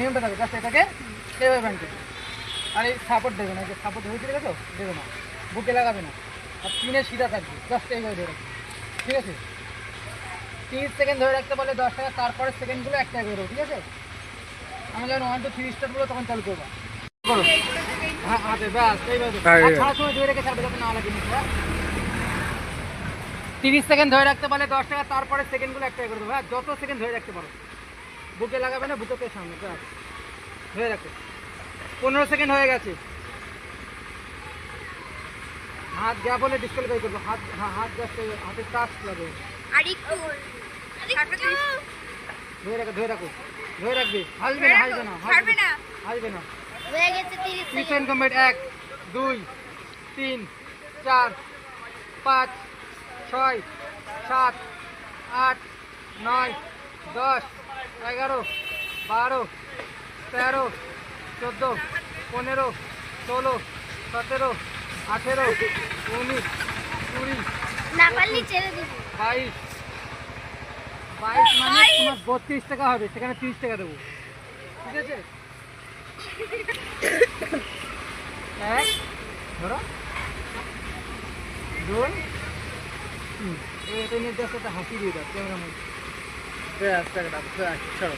নিয়মটা থাকে জাস্ট এটাকে এভাবে ব্যান্ড করবে আর এই সাপোর্ট দেবে না যে সাপোর্ট হয়েছে দেখেছ দেবে না। বুকে লাগাবে না। আর তিনে সিধা থাকবে জাস্ট এইভাবে ধরে রাখবে। ঠিক আছে? তিরিশ সেকেন্ড ধরে রাখতে পারলে দশ টাকা তারপরে সেকেন্ডগুলো একটা করে ঠিক আছে? আমি যখন ওয়ান টু থ্রি স্টার বলব তখন চালু করব। করো হ্যাঁ হাতে ব্যাস এইভাবে হ্যাঁ, আর এই- ছাড়ার সময় ধরে রেখে ছাড়বে যাতে না লাগে নিচে, হ্যাঁ? তিরিশ সেকেন্ড ধরে রাখতে পারলে দশ টাকা তারপরে সেকেন্ডগুলো একটা করে দেবো। হ্যাঁ যত সেকেন্ড ধরে রাখতে পারো। বুকে লাগাবে না বুকে সামনে ধরে রাখো। পনেরো সেকেন্ড হয়ে গেছে। হাত যা বলে ডিসকালিফাই করব। হাত হ্যাঁ হাত জাস্ট হাতের টাচ লাগে আর একটু। আরেকটু ধরে রাখো ধরে রাখো। ধরে রাখবে। হাসবে না হাসবে না ছাড়বে না। হাসবে না। হয়ে গেছে কমপ্লিট এক দুই তিন চার পাঁচ ছয় সাত আট নয় দশ এগারো বারো তেরো চোদ্দ পনেরো ষোলো সতেরো আঠেরো উনিশ কুড়ি বাইশ বাইশ মানে তোমার বত্রিশ টাকা হবে সেখানে তিরিশ টাকা দেবো। ঠিক আছে? এক ধরো। দুই এটা নিয়ে একটা হাসি দিয়ে দাও ক্যামেরার মধ্যে। ছাড়ো